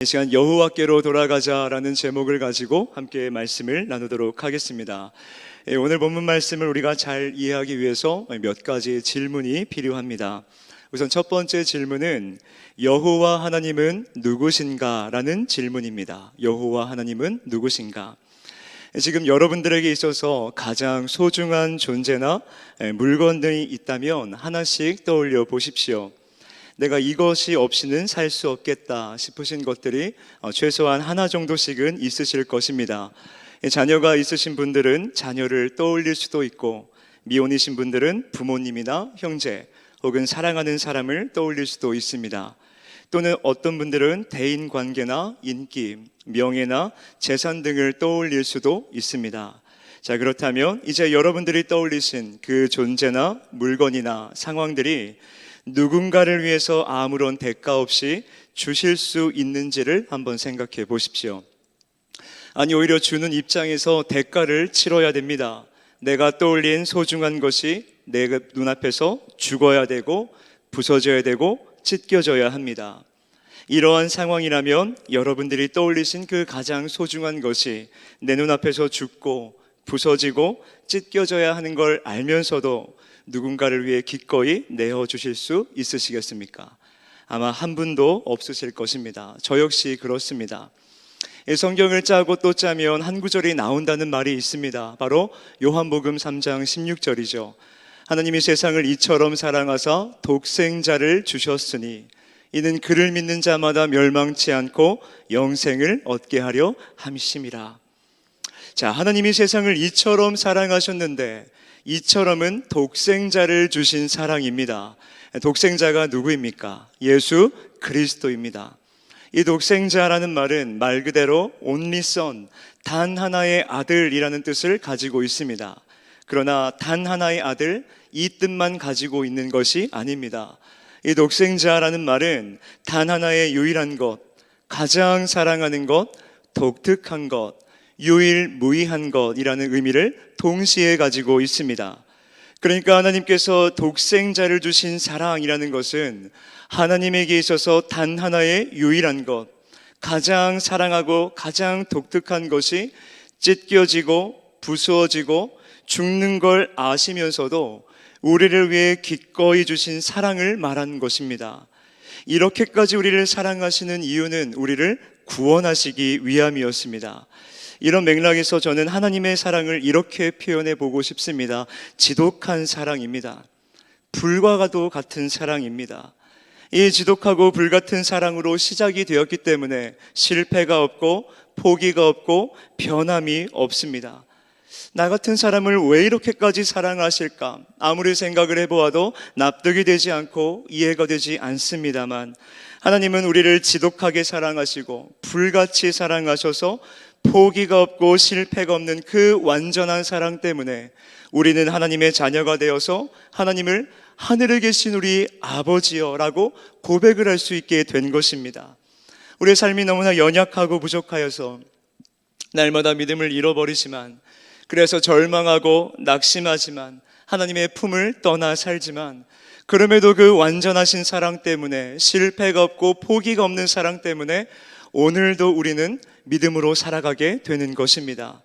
이 시간 여호와께로 돌아가자라는 제목을 가지고 함께 말씀을 나누도록 하겠습니다. 예, 오늘 본문 말씀을 우리가 잘 이해하기 위해서 몇 가지 질문이 필요합니다. 우선 첫 번째 질문은 여호와 하나님은 누구신가라는 질문입니다. 여호와 하나님은 누구신가? 지금 여러분들에게 있어서 가장 소중한 존재나 예, 물건들이 있다면 하나씩 떠올려 보십시오. 내가 이것이 없이는 살 수 없겠다 싶으신 것들이 어, 최소한 하나 정도씩은 있으실 것입니다. 예, 자녀가 있으신 분들은 자녀를 떠올릴 수도 있고 미혼이신 분들은 부모님이나 형제 혹은 사랑하는 사람을 떠올릴 수도 있습니다. 또는 어떤 분들은 대인 관계나 인기, 명예나 재산 등을 떠올릴 수도 있습니다. 자, 그렇다면 이제 여러분들이 떠올리신 그 존재나 물건이나 상황들이 누군가를 위해서 아무런 대가 없이 주실 수 있는지를 한번 생각해 보십시오. 아니, 오히려 주는 입장에서 대가를 치러야 됩니다. 내가 떠올린 소중한 것이 내 눈앞에서 죽어야 되고 부서져야 되고 찢겨져야 합니다. 이러한 상황이라면 여러분들이 떠올리신 그 가장 소중한 것이 내 눈앞에서 죽고 부서지고 찢겨져야 하는 걸 알면서도 누군가를 위해 기꺼이 내어 주실 수 있으시겠습니까? 아마 한 분도 없으실 것입니다. 저 역시 그렇습니다. 이 성경을 짜고 또 짜면 한 구절이 나온다는 말이 있습니다. 바로 요한복음 3장 16절이죠. 하나님이 세상을 이처럼 사랑하사 독생자를 주셨으니 이는 그를 믿는 자마다 멸망치 않고 영생을 얻게 하려 함이심이라. 자, 하나님이 세상을 이처럼 사랑하셨는데 이처럼은 독생자를 주신 사랑입니다. 독생자가 누구입니까? 예수 그리스도입니다. 이 독생자라는 말은 말 그대로 only son, 단 하나의 아들이라는 뜻을 가지고 있습니다. 그러나 단 하나의 아들, 이 뜻만 가지고 있는 것이 아닙니다. 이 독생자라는 말은 단 하나의 유일한 것, 가장 사랑하는 것, 독특한 것, 유일무이한 것이라는 의미를 동시에 가지고 있습니다. 그러니까 하나님께서 독생자를 주신 사랑이라는 것은 하나님에게 있어서 단 하나의 유일한 것, 가장 사랑하고 가장 독특한 것이 찢겨지고 부수어지고 죽는 걸 아시면서도 우리를 위해 기꺼이 주신 사랑을 말하는 것입니다. 이렇게까지 우리를 사랑하시는 이유는 우리를 구원하시기 위함이었습니다. 이런 맥락에서 저는 하나님의 사랑을 이렇게 표현해 보고 싶습니다. 지독한 사랑입니다. 불과가도 같은 사랑입니다. 이 지독하고 불같은 사랑으로 시작이 되었기 때문에 실패가 없고 포기가 없고 변함이 없습니다. 나 같은 사람을 왜 이렇게까지 사랑하실까? 아무리 생각을 해보아도 납득이 되지 않고 이해가 되지 않습니다만 하나님은 우리를 지독하게 사랑하시고 불같이 사랑하셔서 포기가 없고 실패가 없는 그 완전한 사랑 때문에 우리는 하나님의 자녀가 되어서 하나님을 하늘에 계신 우리 아버지여라고 고백을 할 수 있게 된 것입니다. 우리의 삶이 너무나 연약하고 부족하여서 날마다 믿음을 잃어버리지만 그래서 절망하고 낙심하지만 하나님의 품을 떠나 살지만 그럼에도 그 완전하신 사랑 때문에 실패가 없고 포기가 없는 사랑 때문에 오늘도 우리는 믿음으로 살아가게 되는 것입니다.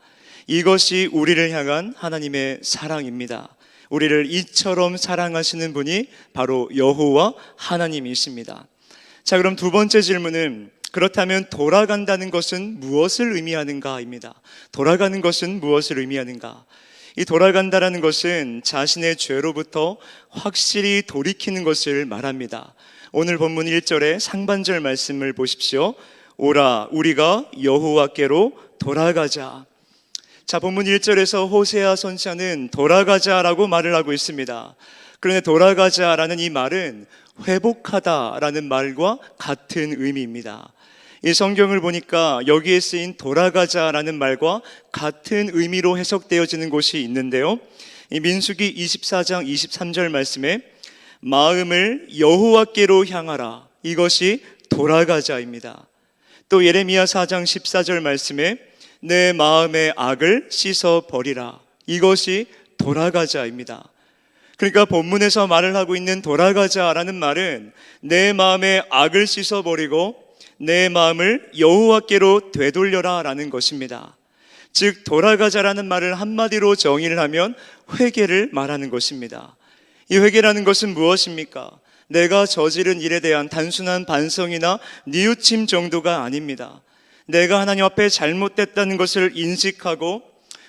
이것이 우리를 향한 하나님의 사랑입니다. 우리를 이처럼 사랑하시는 분이 바로 여호와 하나님이십니다. 자, 그럼 두 번째 질문은 그렇다면 돌아간다는 것은 무엇을 의미하는가입니다. 돌아가는 것은 무엇을 의미하는가? 이 돌아간다라는 것은 자신의 죄로부터 확실히 돌이키는 것을 말합니다. 오늘 본문 1절의 상반절 말씀을 보십시오. 오라 우리가 여호와께로 돌아가자. 자, 본문 1절에서 호세아 선지자는 돌아가자라고 말을 하고 있습니다. 그런데 돌아가자라는 이 말은 회복하다라는 말과 같은 의미입니다. 이 성경을 보니까 여기에 쓰인 돌아가자라는 말과 같은 의미로 해석되어지는 곳이 있는데요. 이 민수기 24장 23절 말씀에 마음을 여호와께로 향하라. 이것이 돌아가자입니다. 또 예레미야 4장 14절 말씀에 내 마음의 악을 씻어 버리라. 이것이 돌아가자입니다. 그러니까 본문에서 말을 하고 있는 돌아가자라는 말은 내 마음의 악을 씻어 버리고 내 마음을 여호와께로 되돌려라라는 것입니다. 즉 돌아가자라는 말을 한마디로 정의를 하면 회개를 말하는 것입니다. 이 회개라는 것은 무엇입니까? 내가 저지른 일에 대한 단순한 반성이나 뉘우침 정도가 아닙니다. 내가 하나님 앞에 잘못됐다는 것을 인식하고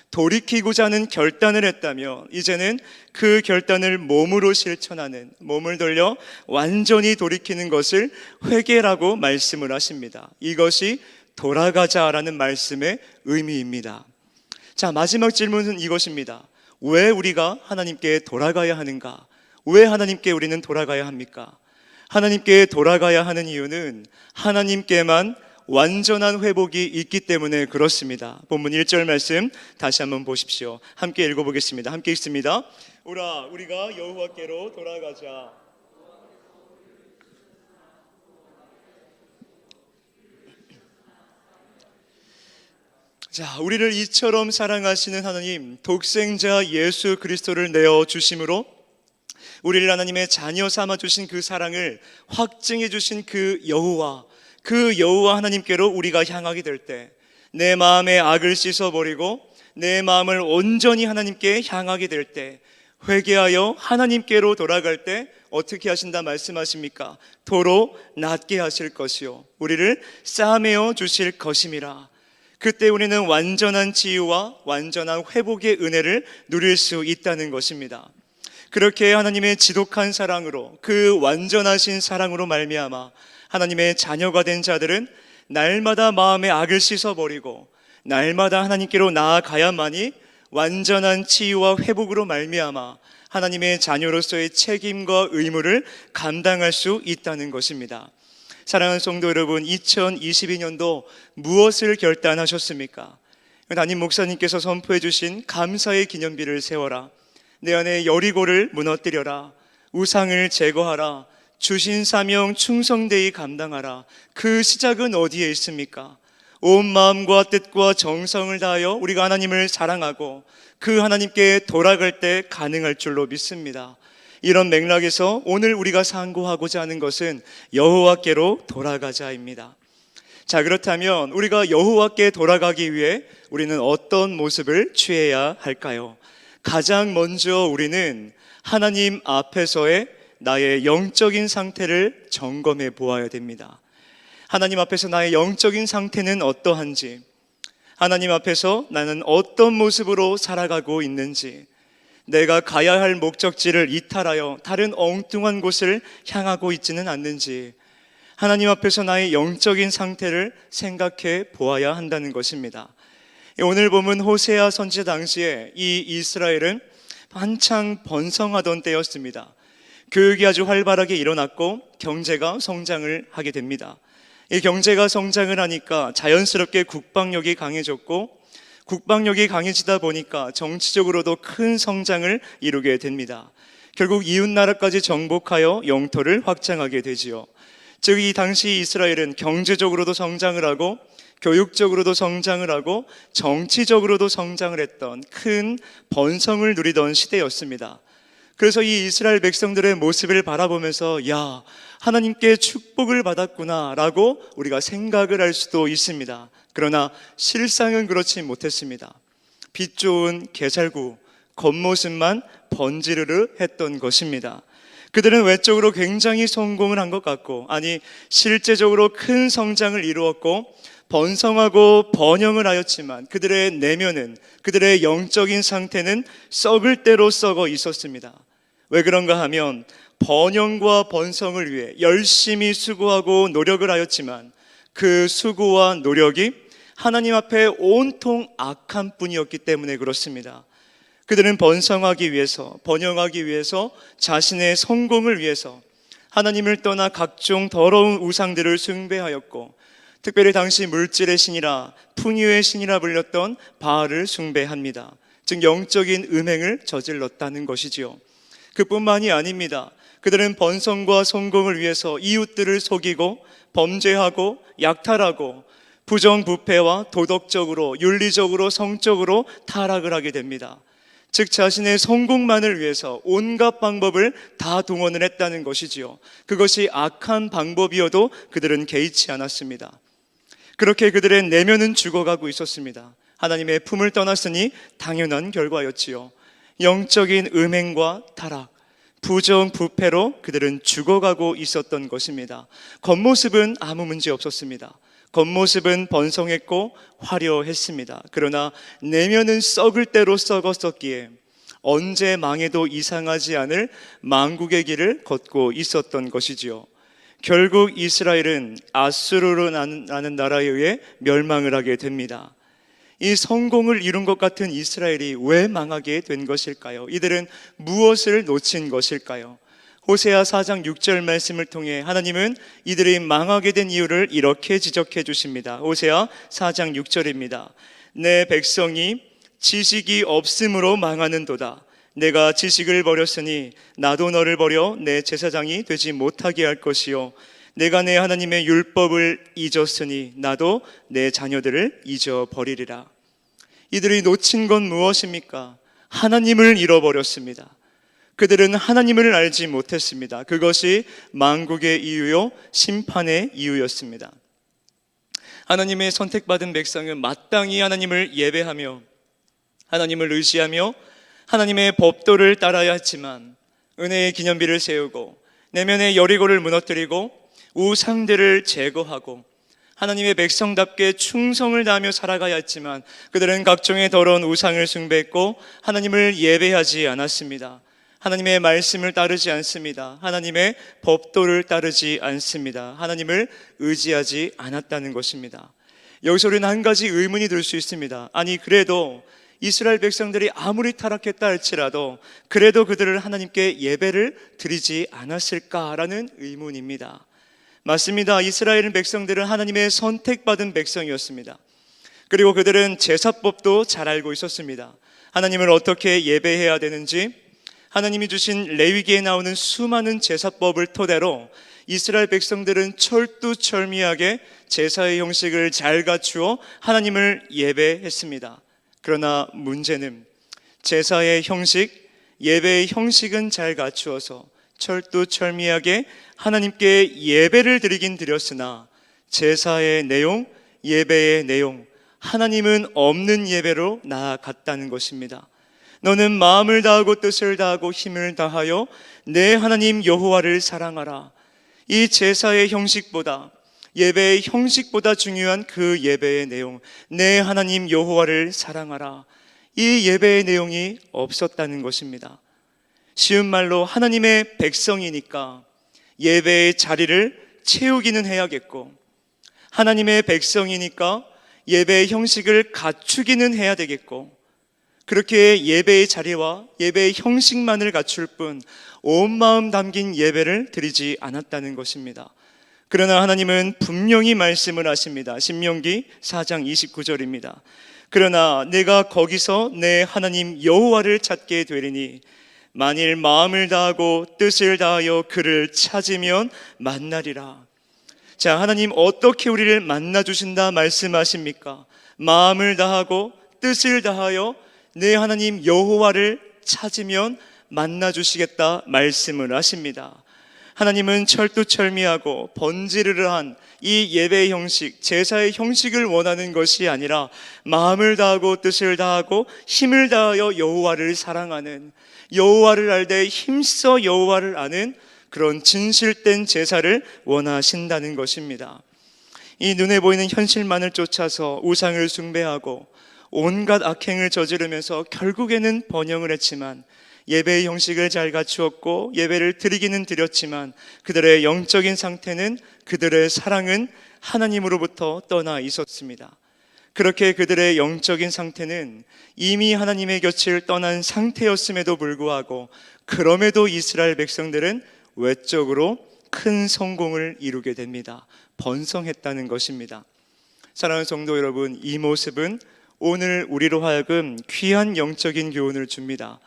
돌이키고자 하는 결단을 했다면 이제는 그 결단을 몸으로 실천하는 몸을 돌려 완전히 돌이키는 것을 회개라고 말씀을 하십니다. 이것이 돌아가자라는 말씀의 의미입니다. 자, 마지막 질문은 이것입니다. 왜 우리가 하나님께 돌아가야 하는가? 왜 하나님께 우리는 돌아가야 합니까? 하나님께 돌아가야 하는 이유는 하나님께만 완전한 회복이 있기 때문에 그렇습니다. 본문 1절 말씀 다시 한번 보십시오. 함께 읽어보겠습니다. 함께 읽습니다. 오라 우리가 여호와께로 돌아가자. 자, 우리를 이처럼 사랑하시는 하나님, 독생자 예수 그리스도를 내어 주심으로 우리를 하나님의 자녀 삼아 주신 그 사랑을 확증해 주신 그 여호와, 그 여호와 하나님께로 우리가 향하게 될 때 내 마음의 악을 씻어 버리고 내 마음을 온전히 하나님께 향하게 될 때 회개하여 하나님께로 돌아갈 때 어떻게 하신다 말씀하십니까? 도로 낫게 하실 것이요 우리를 싸매어 주실 것임이라. 그때 우리는 완전한 치유와 완전한 회복의 은혜를 누릴 수 있다는 것입니다. 그렇게 하나님의 지독한 사랑으로 그 완전하신 사랑으로 말미암아 하나님의 자녀가 된 자들은 날마다 마음의 악을 씻어버리고 날마다 하나님께로 나아가야만이 완전한 치유와 회복으로 말미암아 하나님의 자녀로서의 책임과 의무를 감당할 수 있다는 것입니다. 사랑하는 성도 여러분, 2022년도 무엇을 결단하셨습니까? 담임 목사님께서 선포해 주신 감사의 기념비를 세워라. 내 안에 여리고를 무너뜨려라. 우상을 제거하라. 주신 사명 충성되이 감당하라. 그 시작은 어디에 있습니까? 온 마음과 뜻과 정성을 다하여 우리가 하나님을 사랑하고 그 하나님께 돌아갈 때 가능할 줄로 믿습니다. 이런 맥락에서 오늘 우리가 상고하고자 하는 것은 여호와께로 돌아가자입니다. 자, 그렇다면 우리가 여호와께 돌아가기 위해 우리는 어떤 모습을 취해야 할까요? 가장 먼저 우리는 하나님 앞에서의 나의 영적인 상태를 점검해 보아야 됩니다. 하나님 앞에서 나의 영적인 상태는 어떠한지, 하나님 앞에서 나는 어떤 모습으로 살아가고 있는지, 내가 가야 할 목적지를 이탈하여 다른 엉뚱한 곳을 향하고 있지는 않는지, 하나님 앞에서 나의 영적인 상태를 생각해 보아야 한다는 것입니다. 오늘 보면 호세아 선지 당시에 이 이스라엘은 한창 번성하던 때였습니다. 교육이 아주 활발하게 일어났고 경제가 성장을 하게 됩니다. 이 경제가 성장을 하니까 자연스럽게 국방력이 강해졌고 국방력이 강해지다 보니까 정치적으로도 큰 성장을 이루게 됩니다. 결국 이웃 나라까지 정복하여 영토를 확장하게 되지요. 즉 이 당시 이스라엘은 경제적으로도 성장을 하고 교육적으로도 성장을 하고 정치적으로도 성장을 했던 큰 번성을 누리던 시대였습니다. 그래서 이 이스라엘 백성들의 모습을 바라보면서 야 하나님께 축복을 받았구나라고 우리가 생각을 할 수도 있습니다. 그러나 실상은 그렇지 못했습니다. 빛 좋은 개살구 겉모습만 번지르르 했던 것입니다. 그들은 외적으로 굉장히 성공을 한 것 같고 아니 실제적으로 큰 성장을 이루었고 번성하고 번영을 하였지만 그들의 내면은 그들의 영적인 상태는 썩을 대로 썩어 있었습니다. 왜 그런가 하면 번영과 번성을 위해 열심히 수고하고 노력을 하였지만 그 수고와 노력이 하나님 앞에 온통 악한 뿐이었기 때문에 그렇습니다. 그들은 번성하기 위해서, 번영하기 위해서, 자신의 성공을 위해서 하나님을 떠나 각종 더러운 우상들을 숭배하였고, 특별히 당시 물질의 신이라 풍요의 신이라 불렸던 바알을 숭배합니다. 즉 영적인 음행을 저질렀다는 것이지요. 그뿐만이 아닙니다. 그들은 번성과 성공을 위해서 이웃들을 속이고 범죄하고 약탈하고 부정부패와 도덕적으로 윤리적으로 성적으로 타락을 하게 됩니다. 즉 자신의 성공만을 위해서 온갖 방법을 다 동원을 했다는 것이지요. 그것이 악한 방법이어도 그들은 개의치 않았습니다. 그렇게 그들의 내면은 죽어가고 있었습니다. 하나님의 품을 떠났으니 당연한 결과였지요. 영적인 음행과 타락, 부정 부패로 그들은 죽어가고 있었던 것입니다. 겉모습은 아무 문제 없었습니다. 겉모습은 번성했고 화려했습니다. 그러나 내면은 썩을 대로 썩었었기에 언제 망해도 이상하지 않을 망국의 길을 걷고 있었던 것이지요. 결국 이스라엘은 아수르로 나는, 나라에 의해 멸망을 하게 됩니다. 이 성공을 이룬 것 같은 이스라엘이 왜 망하게 된 것일까요? 이들은 무엇을 놓친 것일까요? 호세아 4장 6절 말씀을 통해 하나님은 이들이 망하게 된 이유를 이렇게 지적해 주십니다. 호세아 4장 6절입니다. 내 백성이 지식이 없음으로 망하는도다. 내가 지식을 버렸으니 나도 너를 버려 내 제사장이 되지 못하게 할 것이요. 내가 내 하나님의 율법을 잊었으니 나도 내 자녀들을 잊어버리리라. 이들이 놓친 건 무엇입니까? 하나님을 잃어버렸습니다. 그들은 하나님을 알지 못했습니다. 그것이 망국의 이유요, 심판의 이유였습니다. 하나님의 선택받은 백성은 마땅히 하나님을 예배하며 하나님을 의지하며 하나님의 법도를 따라야 했지만 은혜의 기념비를 세우고 내면의 여리고를 무너뜨리고 우상들을 제거하고 하나님의 백성답게 충성을 다하며 살아가야 했지만 그들은 각종의 더러운 우상을 숭배했고 하나님을 예배하지 않았습니다. 하나님의 말씀을 따르지 않습니다. 하나님의 법도를 따르지 않습니다. 하나님을 의지하지 않았다는 것입니다. 여기서 우리는 한 가지 의문이 들 수 있습니다. 아니, 그래도 이스라엘 백성들이 아무리 타락했다 할지라도 그래도 그들을 하나님께 예배를 드리지 않았을까라는 의문입니다. 맞습니다. 이스라엘 백성들은 하나님의 선택받은 백성이었습니다. 그리고 그들은 제사법도 잘 알고 있었습니다. 하나님을 어떻게 예배해야 되는지, 하나님이 주신 레위기에 나오는 수많은 제사법을 토대로 이스라엘 백성들은 철두철미하게 제사의 형식을 잘 갖추어 하나님을 예배했습니다. 그러나 문제는 제사의 형식, 예배의 형식은 잘 갖추어서 철두철미하게 하나님께 예배를 드리긴 드렸으나 제사의 내용, 예배의 내용, 하나님은 없는 예배로 나아갔다는 것입니다. 너는 마음을 다하고 뜻을 다하고 힘을 다하여 내 하나님 여호와를 사랑하라. 이 제사의 형식보다 예배의 형식보다 중요한 그 예배의 내용, 내 하나님 여호와를 사랑하라. 이 예배의 내용이 없었다는 것입니다. 쉬운 말로 하나님의 백성이니까 예배의 자리를 채우기는 해야겠고, 하나님의 백성이니까 예배의 형식을 갖추기는 해야 되겠고, 그렇게 예배의 자리와 예배의 형식만을 갖출 뿐, 온 마음 담긴 예배를 드리지 않았다는 것입니다. 그러나 하나님은 분명히 말씀을 하십니다. 신명기 4장 29절입니다. 그러나 내가 거기서 내 하나님 여호와를 찾게 되리니 만일 마음을 다하고 뜻을 다하여 그를 찾으면 만나리라. 자, 하나님 어떻게 우리를 만나 주신다 말씀하십니까? 마음을 다하고 뜻을 다하여 내 하나님 여호와를 찾으면 만나 주시겠다 말씀을 하십니다. 하나님은 철두철미하고 번지르르한 이 예배의 형식, 제사의 형식을 원하는 것이 아니라 마음을 다하고 뜻을 다하고 힘을 다하여 여호와를 사랑하는 여호와를 알되 힘써 여호와를 아는 그런 진실된 제사를 원하신다는 것입니다. 이 눈에 보이는 현실만을 쫓아서 우상을 숭배하고 온갖 악행을 저지르면서 결국에는 번영을 했지만 예배의 형식을 잘 갖추었고 예배를 드리기는 드렸지만 그들의 영적인 상태는 그들의 사랑은 하나님으로부터 떠나 있었습니다. 그렇게 그들의 영적인 상태는 이미 하나님의 곁을 떠난 상태였음에도 불구하고 그럼에도 이스라엘 백성들은 외적으로 큰 성공을 이루게 됩니다. 번성했다는 것입니다. 사랑하는 성도 여러분, 이 모습은 오늘 우리로 하여금 귀한 영적인 교훈을 줍니다.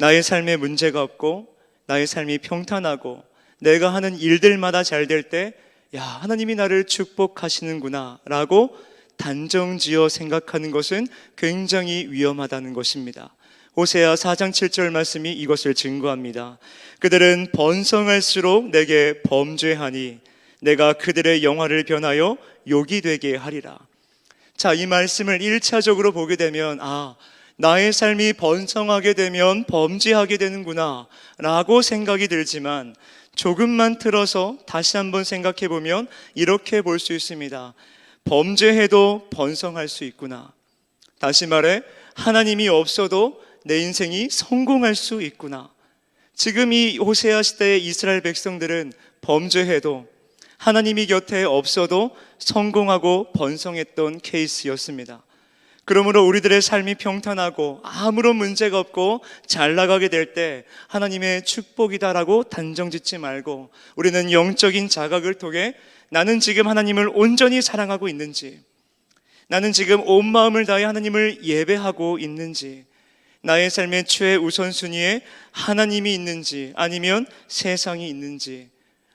나의 삶에 문제가 없고 나의 삶이 평탄하고 내가 하는 일들마다 잘 될 때, 야, 하나님이 나를 축복하시는구나 라고 단정 지어 생각하는 것은 굉장히 위험하다는 것입니다. 호세아 4장 7절 말씀이 이것을 증거합니다. 그들은 번성할수록 내게 범죄하니 내가 그들의 영화를 변하여 욕이 되게 하리라. 자, 이 말씀을 1차적으로 보게 되면 아, 나의 삶이 번성하게 되면 범죄하게 되는구나 라고 생각이 들지만 조금만 틀어서 다시 한번 생각해 보면 이렇게 볼 수 있습니다. 범죄해도 번성할 수 있구나. 다시 말해 하나님이 없어도 내 인생이 성공할 수 있구나. 지금 이 호세아 시대의 이스라엘 백성들은 범죄해도 하나님이 곁에 없어도 성공하고 번성했던 케이스였습니다. 그러므로 우리들의 삶이 평탄하고 아무런 문제가 없고 잘 나가게 될 때 하나님의 축복이다라고 단정 짓지 말고 우리는 영적인 자각을 통해 나는 지금 하나님을 온전히 사랑하고 있는지 나는 지금 온 마음을 다해 하나님을 예배하고 있는지 나의 삶의 최우선순위에 하나님이 있는지 아니면 세상이 있는지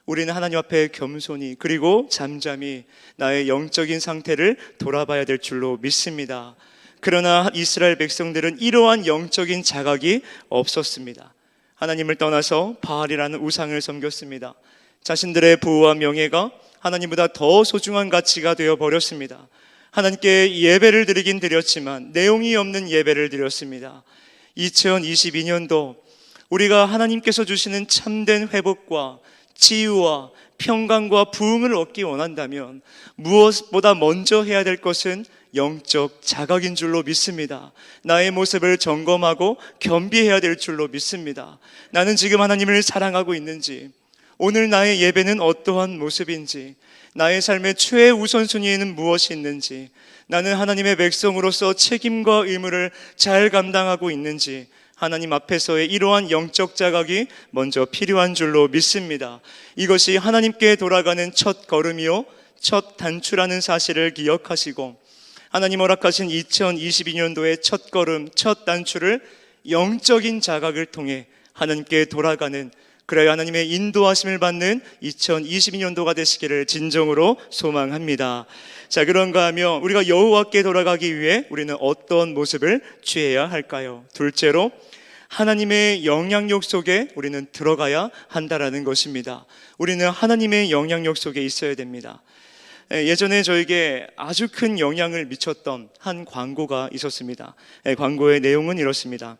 우리는 하나님 앞에 겸손히 그리고 잠잠히 나의 영적인 상태를 돌아봐야 될 줄로 믿습니다. 그러나 이스라엘 백성들은 이러한 영적인 자각이 없었습니다. 하나님을 떠나서 바알이라는 우상을 섬겼습니다. 자신들의 부와 명예가 하나님보다 더 소중한 가치가 되어 버렸습니다. 하나님께 예배를 드리긴 드렸지만 내용이 없는 예배를 드렸습니다. 2022년도 우리가 하나님께서 주시는 참된 회복과 치유와 평강과 부흥을 얻기 원한다면 무엇보다 먼저 해야 될 것은 영적 자각인 줄로 믿습니다. 나의 모습을 점검하고 겸비해야 될 줄로 믿습니다. 나는 지금 하나님을 사랑하고 있는지, 오늘 나의 예배는 어떠한 모습인지, 나의 삶의 최우선순위에는 무엇이 있는지, 나는 하나님의 백성으로서 책임과 의무를 잘 감당하고 있는지, 하나님 앞에서의 이러한 영적 자각이 먼저 필요한 줄로 믿습니다. 이것이 하나님께 돌아가는 첫 걸음이요, 첫 단추라는 사실을 기억하시고, 하나님 허락하신 2022년도의 첫 걸음, 첫 단추를 영적인 자각을 통해 하나님께 돌아가는 그래야 하나님의 인도하심을 받는 2022년도가 되시기를 진정으로 소망합니다. 자, 그런가 하면 우리가 여호와께 돌아가기 위해 우리는 어떤 모습을 취해야 할까요? 둘째로 하나님의 영향력 속에 우리는 들어가야 한다라는 것입니다. 우리는 하나님의 영향력 속에 있어야 됩니다. 예, 예전에 저에게 아주 큰 영향을 미쳤던 한 광고가 있었습니다. 예, 광고의 내용은 이렇습니다.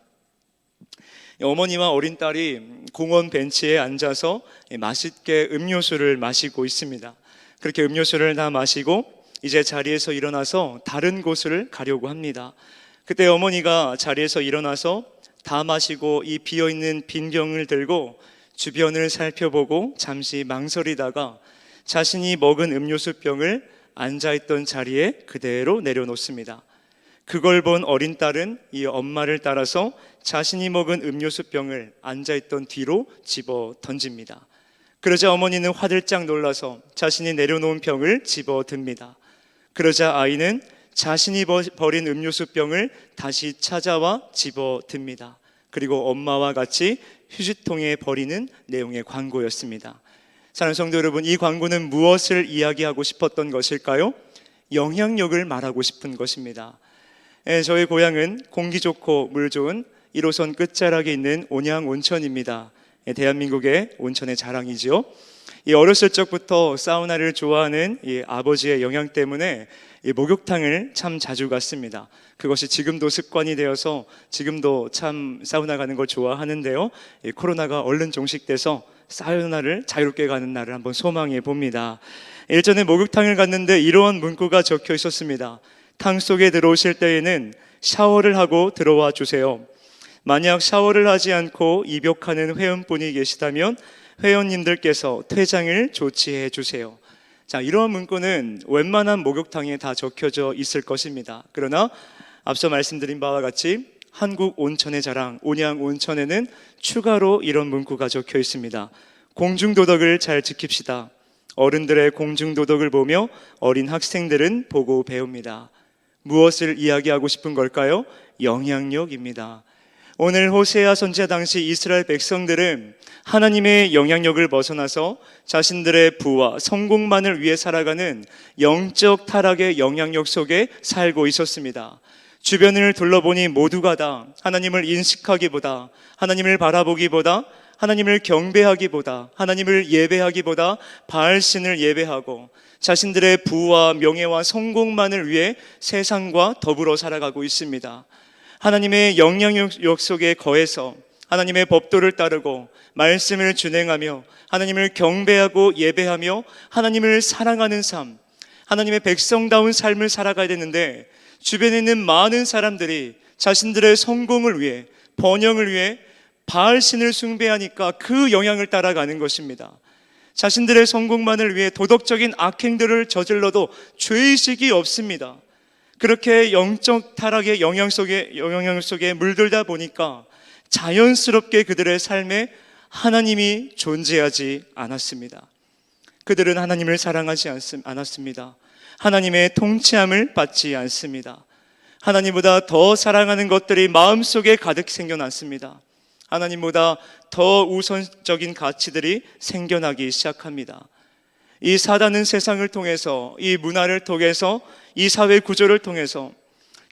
어머니와 어린 딸이 공원 벤치에 앉아서 맛있게 음료수를 마시고 있습니다. 그렇게 음료수를 다 마시고 이제 자리에서 일어나서 다른 곳을 가려고 합니다. 그때 어머니가 자리에서 일어나서 다 마시고 이 비어 있는 빈 병을 들고 주변을 살펴보고 잠시 망설이다가 자신이 먹은 음료수 병을 앉아있던 자리에 그대로 내려놓습니다. 그걸 본 어린 딸은 이 엄마를 따라서 자신이 먹은 음료수 병을 앉아있던 뒤로 집어 던집니다. 그러자 어머니는 화들짝 놀라서 자신이 내려놓은 병을 집어 듭니다. 그러자 아이는 자신이 버린 음료수 병을 다시 찾아와 집어 듭니다. 그리고 엄마와 같이 휴지통에 버리는 내용의 광고였습니다. 사랑하는 성도 여러분, 이 광고는 무엇을 이야기하고 싶었던 것일까요? 영향력을 말하고 싶은 것입니다. 예, 저희 고향은 공기 좋고 물 좋은 1호선 끝자락에 있는 온양 온천입니다. 예, 대한민국의 온천의 자랑이지요. 이 어렸을 적부터 사우나를 좋아하는 이 아버지의 영향 때문에 이 목욕탕을 참 자주 갔습니다. 그것이 지금도 습관이 되어서 지금도 참 사우나 가는 걸 좋아하는데요. 이 코로나가 얼른 종식돼서 사우나를 자유롭게 가는 날을 한번 소망해 봅니다. 일전에 목욕탕을 갔는데 이러한 문구가 적혀 있었습니다. 탕 속에 들어오실 때에는 샤워를 하고 들어와 주세요. 만약 샤워를 하지 않고 입욕하는 회원분이 계시다면 회원님들께서 퇴장을 조치해 주세요. 자, 이러한 문구는 웬만한 목욕탕에 다 적혀져 있을 것입니다. 그러나 앞서 말씀드린 바와 같이 한국 온천의 자랑, 온양 온천에는 추가로 이런 문구가 적혀 있습니다. 공중 도덕을 잘 지킵시다. 어른들의 공중 도덕을 보며 어린 학생들은 보고 배웁니다. 무엇을 이야기하고 싶은 걸까요? 영향력입니다. 오늘 호세아 선지자 당시 이스라엘 백성들은 하나님의 영향력을 벗어나서 자신들의 부와 성공만을 위해 살아가는 영적 타락의 영향력 속에 살고 있었습니다. 주변을 둘러보니 모두가 다 하나님을 인식하기보다 하나님을 바라보기보다 하나님을 경배하기보다 하나님을 예배하기보다 바알신을 예배하고 자신들의 부와 명예와 성공만을 위해 세상과 더불어 살아가고 있습니다. 하나님의 영향력 속에 거해서 하나님의 법도를 따르고 말씀을 준행하며 하나님을 경배하고 예배하며 하나님을 사랑하는 삶, 하나님의 백성다운 삶을 살아가야 되는데 주변에 있는 많은 사람들이 자신들의 성공을 위해 번영을 위해 바알 신을 숭배하니까 그 영향을 따라가는 것입니다. 자신들의 성공만을 위해 도덕적인 악행들을 저질러도 죄의식이 없습니다. 그렇게 영적 타락의 영향 속에 영향 속에 물들다 보니까 자연스럽게 그들의 삶에 하나님이 존재하지 않았습니다. 그들은 하나님을 사랑하지 않았습니다. 하나님의 통치함을 받지 않습니다. 하나님보다 더 사랑하는 것들이 마음속에 가득 생겨났습니다. 하나님보다 더 우선적인 가치들이 생겨나기 시작합니다. 이 사단은 세상을 통해서 이 문화를 통해서 이 사회 구조를 통해서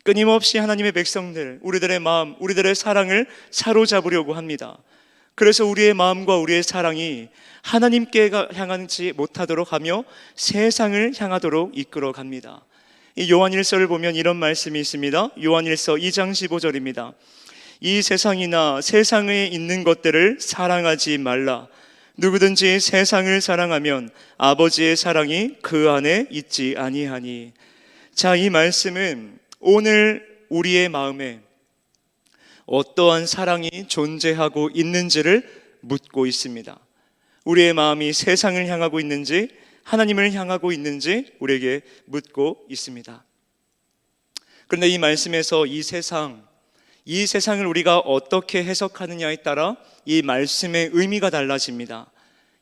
끊임없이 하나님의 백성들, 우리들의 마음, 우리들의 사랑을 사로잡으려고 합니다. 그래서 우리의 마음과 우리의 사랑이 하나님께 향하지 못하도록 하며 세상을 향하도록 이끌어 갑니다. 이 요한일서를 보면 이런 말씀이 있습니다. 요한일서 2장 15절입니다. 이 세상이나 세상에 있는 것들을 사랑하지 말라. 누구든지 세상을 사랑하면 아버지의 사랑이 그 안에 있지 아니하니. 자, 이 말씀은 오늘 우리의 마음에 어떠한 사랑이 존재하고 있는지를 묻고 있습니다. 우리의 마음이 세상을 향하고 있는지 하나님을 향하고 있는지 우리에게 묻고 있습니다. 그런데 이 말씀에서 이 세상, 이 세상을 우리가 어떻게 해석하느냐에 따라 이 말씀의 의미가 달라집니다.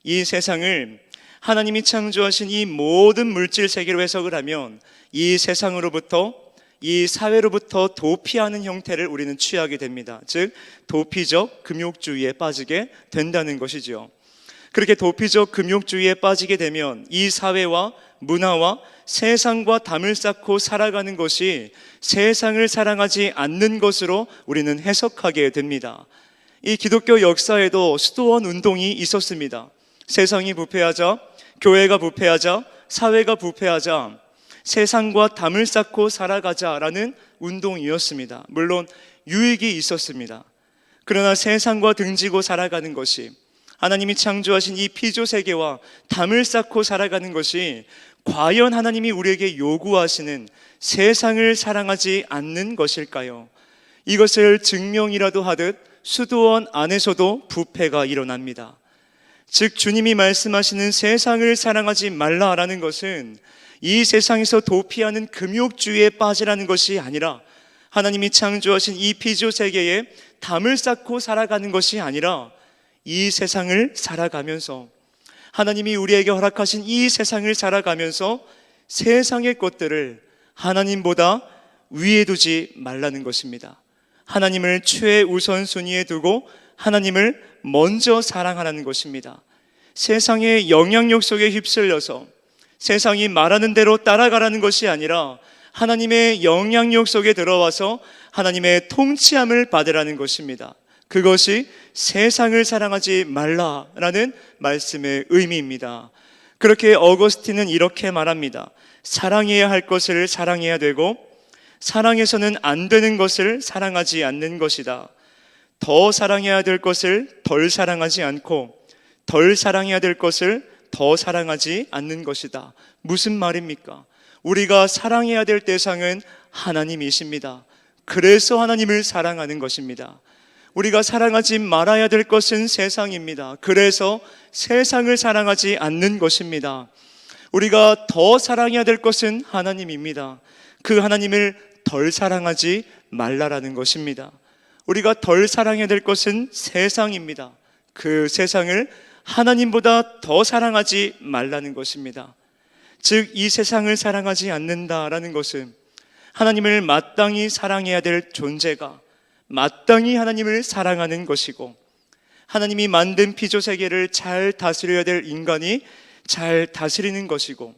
이 세상을 하나님이 창조하신 이 모든 물질 세계로 해석을 하면 이 세상으로부터 이 사회로부터 도피하는 형태를 우리는 취하게 됩니다. 즉, 도피적 금욕주의에 빠지게 된다는 것이죠. 그렇게 도피적 금욕주의에 빠지게 되면 이 사회와 문화와 세상과 담을 쌓고 살아가는 것이 세상을 사랑하지 않는 것으로 우리는 해석하게 됩니다. 이 기독교 역사에도 수도원 운동이 있었습니다. 세상이 부패하자, 교회가 부패하자, 사회가 부패하자, 세상과 담을 쌓고 살아가자라는 운동이었습니다. 물론 유익이 있었습니다. 그러나 세상과 등지고 살아가는 것이 하나님이 창조하신 이 피조 세계와 담을 쌓고 살아가는 것이 과연 하나님이 우리에게 요구하시는 세상을 사랑하지 않는 것일까요? 이것을 증명이라도 하듯 수도원 안에서도 부패가 일어납니다. 즉, 주님이 말씀하시는 세상을 사랑하지 말라라는 것은 이 세상에서 도피하는 금욕주의에 빠지라는 것이 아니라 하나님이 창조하신 이 피조 세계에 담을 쌓고 살아가는 것이 아니라 이 세상을 살아가면서 하나님이 우리에게 허락하신 이 세상을 살아가면서 세상의 것들을 하나님보다 위에 두지 말라는 것입니다. 하나님을 최우선 순위에 두고 하나님을 먼저 사랑하라는 것입니다. 세상의 영향력 속에 휩쓸려서 세상이 말하는 대로 따라가라는 것이 아니라 하나님의 영향력 속에 들어와서 하나님의 통치함을 받으라는 것입니다. 그것이 세상을 사랑하지 말라라는 말씀의 의미입니다. 그렇게 어거스틴은 이렇게 말합니다. 사랑해야 할 것을 사랑해야 되고 사랑해서는 안 되는 것을 사랑하지 않는 것이다. 더 사랑해야 될 것을 덜 사랑하지 않고 덜 사랑해야 될 것을 더 사랑하지 않는 것이다. 무슨 말입니까? 우리가 사랑해야 될 대상은 하나님이십니다. 그래서 하나님을 사랑하는 것입니다. 우리가 사랑하지 말아야 될 것은 세상입니다. 그래서 세상을 사랑하지 않는 것입니다. 우리가 더 사랑해야 될 것은 하나님입니다. 그 하나님을 덜 사랑하지 말라라는 것입니다. 우리가 덜 사랑해야 될 것은 세상입니다. 그 세상을 하나님보다 더 사랑하지 말라는 것입니다. 즉, 이 세상을 사랑하지 않는다라는 것은 하나님을 마땅히 사랑해야 될 존재가 마땅히 하나님을 사랑하는 것이고 하나님이 만든 피조 세계를 잘 다스려야 될 인간이 잘 다스리는 것이고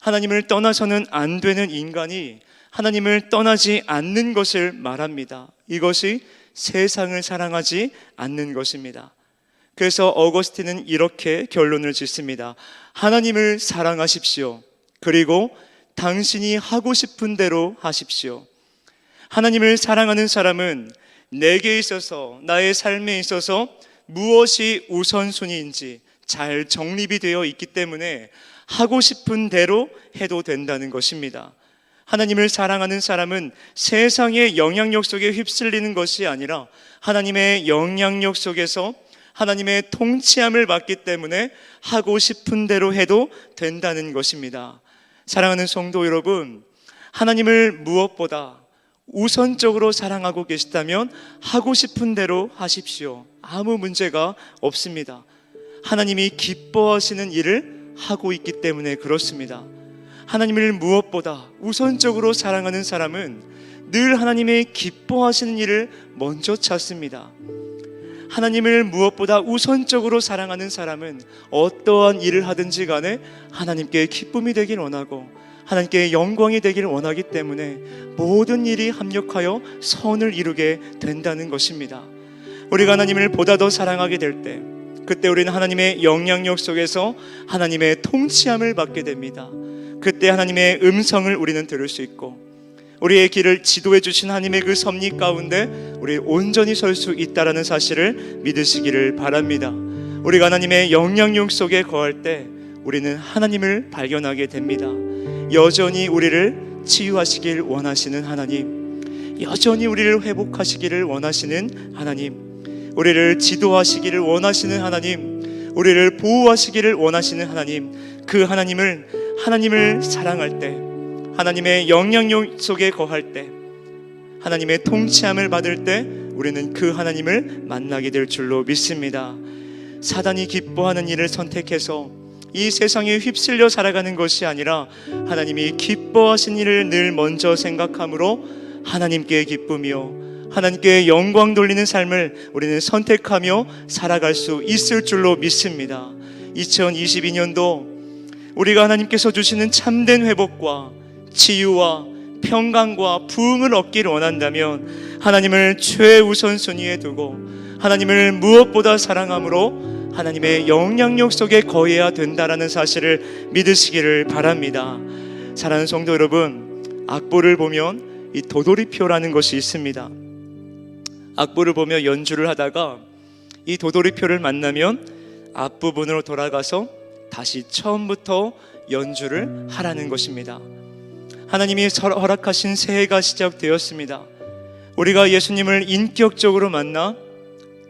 하나님을 떠나서는 안 되는 인간이 하나님을 떠나지 않는 것을 말합니다. 이것이 세상을 사랑하지 않는 것입니다. 그래서 어거스틴은 이렇게 결론을 짓습니다. 하나님을 사랑하십시오. 그리고 당신이 하고 싶은 대로 하십시오. 하나님을 사랑하는 사람은 내게 있어서 나의 삶에 있어서 무엇이 우선순위인지 잘 정립이 되어 있기 때문에 하고 싶은 대로 해도 된다는 것입니다. 하나님을 사랑하는 사람은 세상의 영향력 속에 휩쓸리는 것이 아니라 하나님의 영향력 속에서 하나님의 통치함을 받기 때문에 하고 싶은 대로 해도 된다는 것입니다. 사랑하는 성도 여러분, 하나님을 무엇보다 우선적으로 사랑하고 계시다면 하고 싶은 대로 하십시오. 아무 문제가 없습니다. 하나님이 기뻐하시는 일을 하고 있기 때문에 그렇습니다. 하나님을 무엇보다 우선적으로 사랑하는 사람은 늘 하나님의 기뻐하시는 일을 먼저 찾습니다. 하나님을 무엇보다 우선적으로 사랑하는 사람은 어떠한 일을 하든지 간에 하나님께 기쁨이 되길 원하고 하나님께 영광이 되길 원하기 때문에 모든 일이 합력하여 선을 이루게 된다는 것입니다. 우리가 하나님을 보다 더 사랑하게 될 때, 그때 우리는 하나님의 영향력 속에서 하나님의 통치함을 받게 됩니다. 그때 하나님의 음성을 우리는 들을 수 있고, 우리의 길을 지도해 주신 하나님의 그 섭리 가운데 우리 온전히 설 수 있다라는 사실을 믿으시기를 바랍니다. 우리가 하나님의 영향력 속에 거할 때 우리는 하나님을 발견하게 됩니다. 여전히 우리를 치유하시길 원하시는 하나님, 여전히 우리를 회복하시기를 원하시는 하나님, 우리를 지도하시기를 원하시는 하나님, 우리를 보호하시기를 원하시는 하나님, 그 하나님을 하나님을 사랑할 때, 하나님의 영향력 속에 거할 때, 하나님의 통치함을 받을 때, 우리는 그 하나님을 만나게 될 줄로 믿습니다. 사단이 기뻐하는 일을 선택해서 이 세상에 휩쓸려 살아가는 것이 아니라 하나님이 기뻐하신 일을 늘 먼저 생각함으로 하나님께 기쁨이요 하나님께 영광 돌리는 삶을 우리는 선택하며 살아갈 수 있을 줄로 믿습니다. 2022년도 우리가 하나님께서 주시는 참된 회복과 치유와 평강과 부흥을 얻기를 원한다면 하나님을 최우선 순위에 두고 하나님을 무엇보다 사랑함으로 하나님의 영향력 속에 거해야 된다라는 사실을 믿으시기를 바랍니다. 사랑하는 성도 여러분, 악보를 보면 이 도돌이표라는 것이 있습니다. 악보를 보며 연주를 하다가 이 도돌이표를 만나면 앞부분으로 돌아가서 다시 처음부터 연주를 하라는 것입니다. 하나님이 허락하신 새해가 시작되었습니다. 우리가 예수님을 인격적으로 만나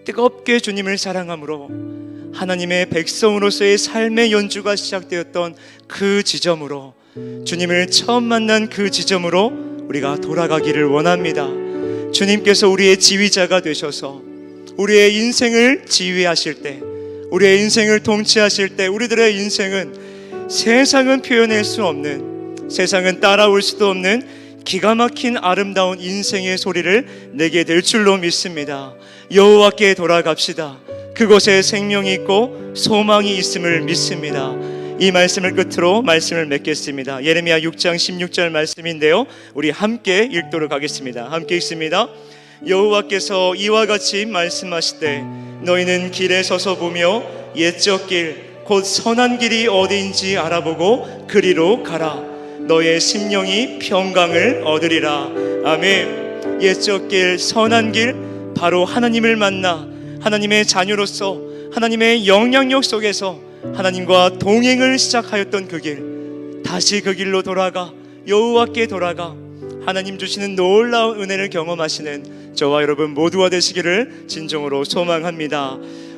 뜨겁게 주님을 사랑함으로 하나님의 백성으로서의 삶의 연주가 시작되었던 그 지점으로 주님을 처음 만난 그 지점으로 우리가 돌아가기를 원합니다. 주님께서 우리의 지휘자가 되셔서 우리의 인생을 지휘하실 때, 우리의 인생을 통치하실 때, 우리들의 인생은 세상은 표현할 수 없는, 세상은 따라올 수도 없는 기가 막힌 아름다운 인생의 소리를 내게 될 줄로 믿습니다. 여호와께 돌아갑시다. 그곳에 생명이 있고 소망이 있음을 믿습니다. 이 말씀을 끝으로 말씀을 맺겠습니다. 예레미야 6장 16절 말씀인데요. 우리 함께 읽도록 하겠습니다. 함께 읽습니다. 여호와께서 이와 같이 말씀하시되 너희는 길에 서서 보며 옛적 길 곧 선한 길이 어디인지 알아보고 그리로 가라. 너의 심령이 평강을 얻으리라. 아멘. 옛적 길 선한 길 바로 하나님을 만나 하나님의 자녀로서 하나님의 영향력 속에서 하나님과 동행을 시작하였던 그 길, 다시 그 길로 돌아가 여호와께 돌아가 하나님 주시는 놀라운 은혜를 경험하시는 저와 여러분 모두가 되시기를 진정으로 소망합니다.